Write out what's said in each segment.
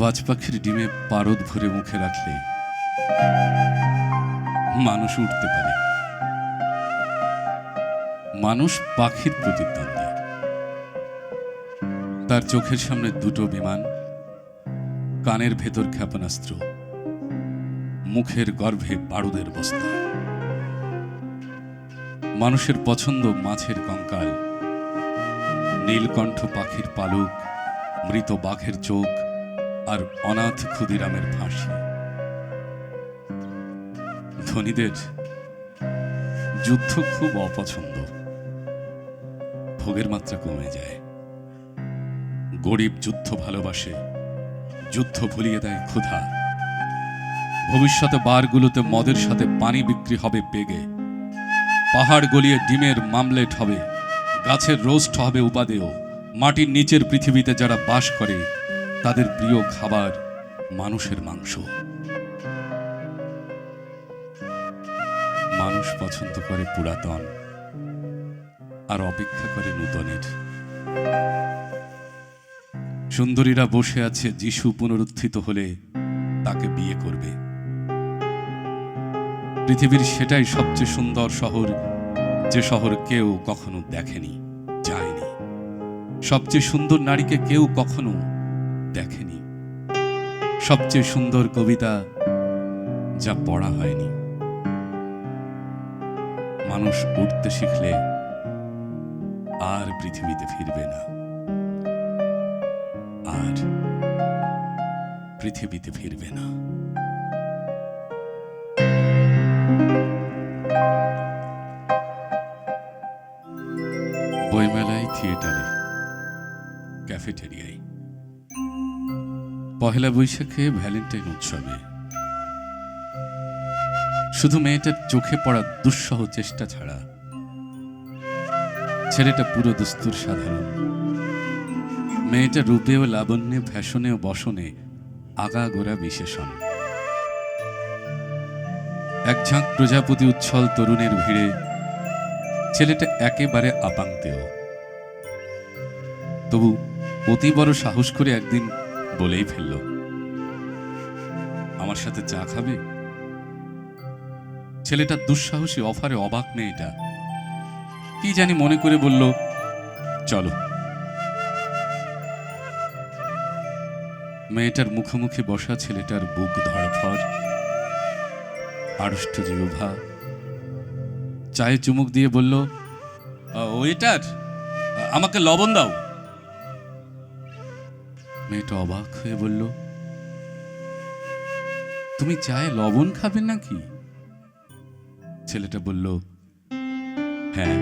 বাজ পাখির ডিমে পারদ ভরে মুখে রাখলে মানুষ উঠতে পারে। মানুষ পাখির প্রতিদ্বন্দ্বী। তার চোখের সামনে দুটো বিমান, কানের ভেতর ক্ষেপণাস্ত্র, মুখের গর্ভে বারুদের বস্তা। মানুষের পছন্দ মাছের কঙ্কাল, নীলকণ্ঠ পাখির পালক, মৃত বাঘের চোখ আর অনাথ ক্ষুদিরামের ফাঁসি। ধনীদের যুদ্ধ খুব অপছন্দ। ভোগের মাত্রা কমে যায়। গরিব যুদ্ধ ভালোবাসে, যুদ্ধ ভুলিয়ে দেয় ক্ষুধা। ভবিষ্যতে বারগুলোতে মদের সাথে পানি বিক্রি হবে পেগে পাহাড় গলিয়ে ডিমের মামলেট হবে, গাছের রোস্ট হবে উপাদেয়। মাটির নিচের পৃথিবীতে যারা বাস করে তাদের প্রিয় খাবার মানুষের মাংস। মানুষ পছন্দ করে পুরাতন আর অপেক্ষা করে নূতনের। সুন্দরীরা বসে আছে, যিশু পুনরুত্থিত হলে তাকে বিয়ে করবে। পৃথিবীর সেটাই সবচেয়ে সুন্দর শহর, যে শহর কেউ কখনো দেখেনি, যায়নি। সবচেয়ে সুন্দর নারীকে কেউ কখনো দেখেনি। সবচেয়ে সুন্দর কবিতা যা পড়া হয়নি। মানুষ উঠতে শিখলে আর পৃথিবীতে ফিরবে না। আর পৃথিবীতে ফিরবে না। বইমেলায় থিয়েটারে, ক্যাফেটেরিয়ায়। পহেলা বৈশাখে ভ্যালেন্টাইন উৎসবে। শুধু মেয়েটার চোখে পড়া দুঃসহ চেষ্টা ছাড়া ছেলেটা পুরো দস্তুর সাধারণ। মেয়েটা রূপে ও লাবণ্যে, ফ্যাশনে ও বসনে আগাগোড়া বিশেষণ। এক ঝাঁক প্রজাপতি উচ্ছল তরুণের ভিড়ে ছেলেটা একেবারে আপাংতেও তবু অতি বড় সাহস করে একদিন বলেই ফেলল, আমার সাথে চা খাবে? ছেলেটা দুঃসাহসী অফারে অবাক মেয়েটা কি জানি মনে করে বলল, চলো। মেয়েটার মুখোমুখি বসা ছেলেটার বুক ধড়ফড়, আড়ষ্ট জিহ্বা। চায়ে চুমুক দিয়ে বলল ওয়েটার, আমাকে লবণ দাও। মেয়েটা অবাক হয়ে বলল, তুমি চায়ে লবণ খাবে নাকি? ছেলেটা বলল হ্যাঁ।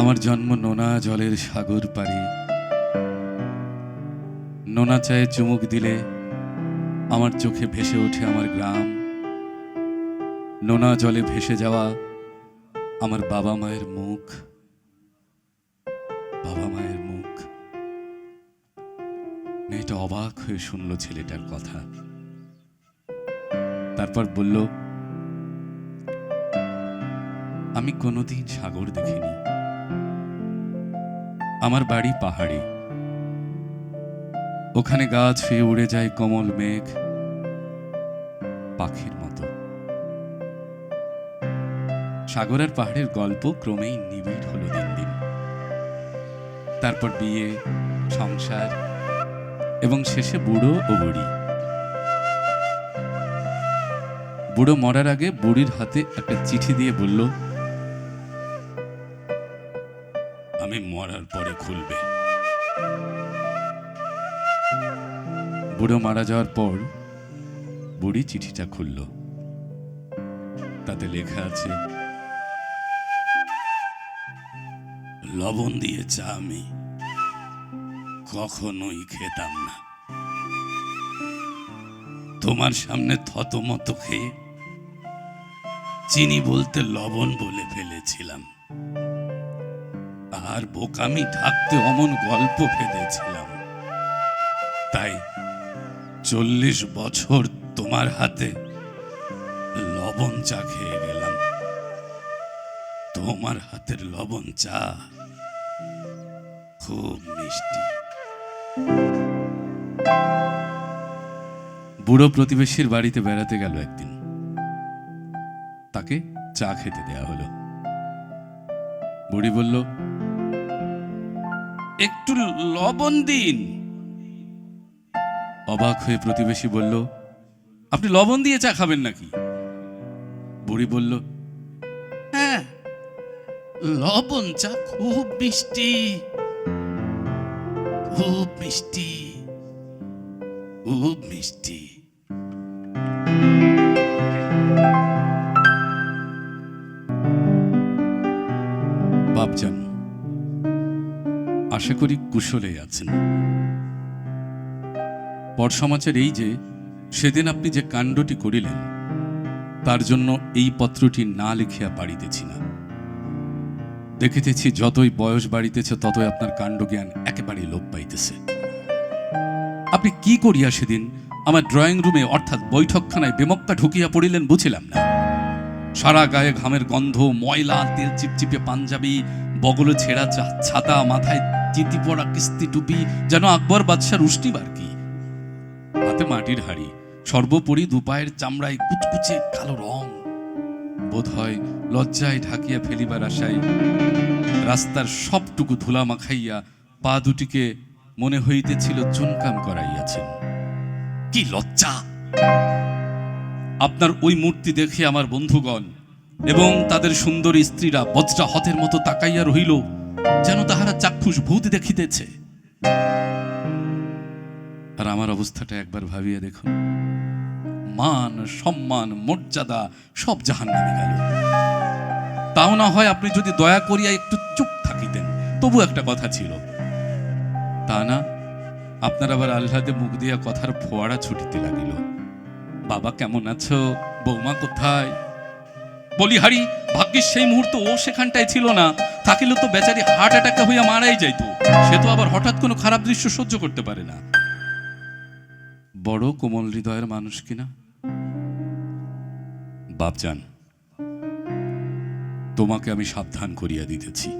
আমার জন্ম নোনা জলের সাগর পারে নোনা চায়ে চুমুক দিলে আমার চোখে ভেসে ওঠে আমার গ্রাম। নোনা জলে ভেসে যাওয়া আমার বাবা মায়ের মুখ। মেয়েটা অবাক হয়ে শুনল ছেলেটার কথা। তারপর বলল, আমি কোনোদিন সাগর দেখিনি। আমার বাড়ি পাহাড়ে। ওখানে গাছ হয়ে উড়ে যায় কমল মেঘ পাখির মতো। সাগর আর পাহাড়ের গল্প ক্রমেই নিবিড় হলো দিন দিন। তারপর বিয়ে, সংসার এবং শেষে বুড়ো ও বুড়ি। বুড়ো মরার আগে বুড়ির হাতে একটা চিঠি দিয়ে বলল, আমি মরার পরে খুলবে। বুড়ো মারা যাওয়ার পর বুড়ি চিঠিটা খুলল। তাতে লেখা আছে, লবণ দিয়ে চা আমি। কখনোই খেতাম না। তোমার সামনে থতমত খেয়ে চিনি বলতে লবণ বলে ফেলেছিলাম। আর বোকামি থাকতে অমন গল্প ফেলেছিলাম তাই চল্লিশ বছর তোমার হাতে লবণ চা খেয়ে গেলাম। তোমার হাতের লবণ চা খুব মিষ্টি। বুড়ো প্রতিবেশীর বাড়িতে বেড়াতে গেল একদিন। তাকে চা খেতে দেয়া হলো। বুড়ি বলল, একটু লবণ দিন। অবাক হয়ে প্রতিবেশী বলল, আপনি লবণ দিয়ে চা খাবেন নাকি? বুড়ি বলল হ্যাঁ লবণ চা খুব মিষ্টি। খুব মিষ্টি খুব মিষ্টি বাপজান, আশা করি কুশলে আছেন। পর সমাচার এই যে, সেদিন আপনি যে কাণ্ডটি করিলেন, তার জন্য এই পত্রটি না লিখিয়া পারিতেছি না। দেখিতেছি যতই বয়স বাড়িতেছে, ততই আপনার কাণ্ডজ্ঞান একেবারেই লোপ পাইতেছে। আপনি কি করিয়া সেদিন আমার ড্রয়িং রুমে অর্থাৎ বৈঠকখানায় বেমক্কা ঢুকিয়া পড়িলেন বুঝিলাম না। সারা গায়ে ঘামের গন্ধ, ময়লা, তেল চিপচিপে পাঞ্জাবি, বগলে ছেঁড়া ছাতা, মাথায় চিতি পড়া কিস্তি টুপি, যেন আকবর বাদশার উষ্টিবার কি? হাতে মাটির হাড়ি, সর্বোপরি দুপায়ের চামড়ায় কুচকুচে কালো রং। বোধ হয় লজ্জায় ঢাকিয়া ফেলিবার আশায় রাস্তার সবটুকু ধুলা মাখাইয়া পা দুটিকে মনে হইতেছিল চুনকাম করাইয়াছেন। কি লজ্জা! আপনার ওই মূর্তি দেখে আমার বন্ধুগণ এবং তাদের সুন্দরী স্ত্রীরা বজ্রা হতের মতো তাকাইয়া রহিল, যেন তাহারা চাক্ষুষ ভূত দেখিতেছে। আর আমার অবস্থাটা একবার ভাবিয়া দেখুন। মান, সম্মান, মর্যাদা সব জাহান নামে গেল। তাও না হয় আপনি যদি দয়া করিয়া একটু চুপ থাকিতেন। তবু একটা কথা ছিল। তা না, আপনার আবার আহ্লাদে মুখ দিয়া কথার ফোয়ারা ছুটিতে লাগিল। বাবা কেমন আছো? বৌমা কোথায়? বলি, হারি, ভাগ্যিস সেই মুহূর্তে ও সেখানটায় ছিল না। থাকিলে তো বেচারি হার্ট অ্যাটাকে হইয়া মারাই যাইত। সে তো আবার হঠাৎ কোনো খারাপ দৃশ্য সহ্য করতে পারে না। বড় কোমল হৃদয়ের মানুষ কিনা বাপজান তোমাকে আমি সাবধান করিয়া দিতেছি।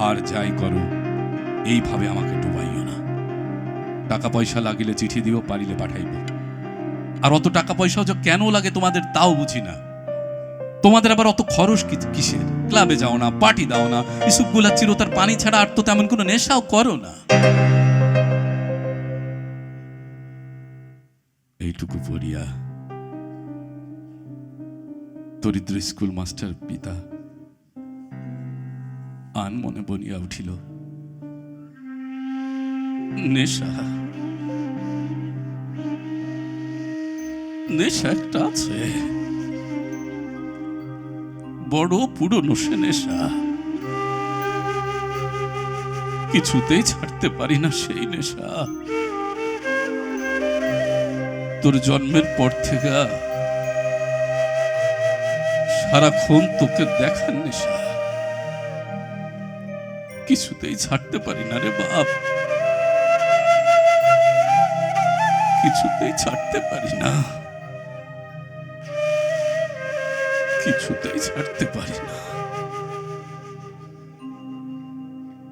আর যাই করো, এইভাবে আমাকে ডুবাইও না। টাকা পয়সা লাগিলে চিঠি দিও, পারিলে পাঠাইব। আর অত টাকা পয়সাও যে কেন লাগে তোমাদের, তাও বুঝি না। তোমাদের আবার অত খরচ কিসের? ক্লাবে যাও না, পার্টি দাও না ইসুকগুলা চিরতার পানি ছাড়া আর তো তেমন কোনো নেশাও করো না। এইটুকু পড়িয়া দরিদ্র স্কুল মাস্টার পিতা। আন মনে বনিয়া উঠিল নেশা নেশা একটা আছে। বড় পুরনো সে নেশা। কিছুতেই ছাড়তে পারি না সেই নেশা। তোর জন্মের পর থেকে সারাক্ষণ তোকে দেখার নেশা। কিছুতেই ছাড়তে পারি না রে বাপ। কিছুতেই ছাড়তে পারি না। কিছুতেই ছাড়তে পারি না।